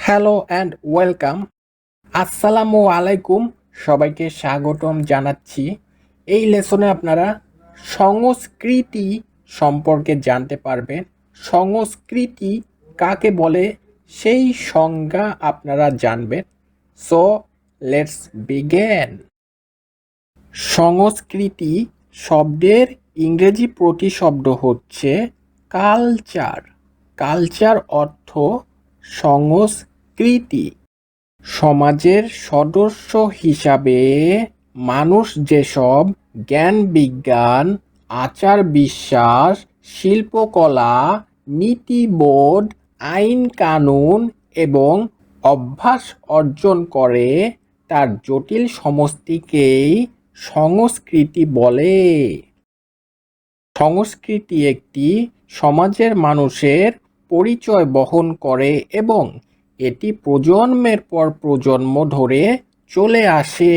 Hello and welcome আসসালামু আলাইকুম সবাইকে স্বাগতম জানাচ্ছি। এই লেসনে আপনারা সংস্কৃতি সম্পর্কে জানতে পারবেন। সংস্কৃতি কাকে বলে? সেই সংজ্ঞা আপনারা জানবেন। সো লেটস বিগেন সংস্কৃতি শব্দের ইংরেজি প্রতিশব্দ হচ্ছে কালচার কালচার অর্থ সংস্কৃতি সমাজের সদস্য হিসাবে মানুষ যেসব জ্ঞান, বিজ্ঞান, আচার বিশ্বাস, শিল্পকলা নীতিবোধ আইন, কানুন এবং অভ্যাস অর্জন করে, তার জটিল সমষ্টিকেই সংস্কৃতি বলে। সংস্কৃতি একটি সমাজের মানুষের পরিচয় বহন করে এবং এটি প্রজন্মের পর প্রজন্ম ধরে চলে আসে।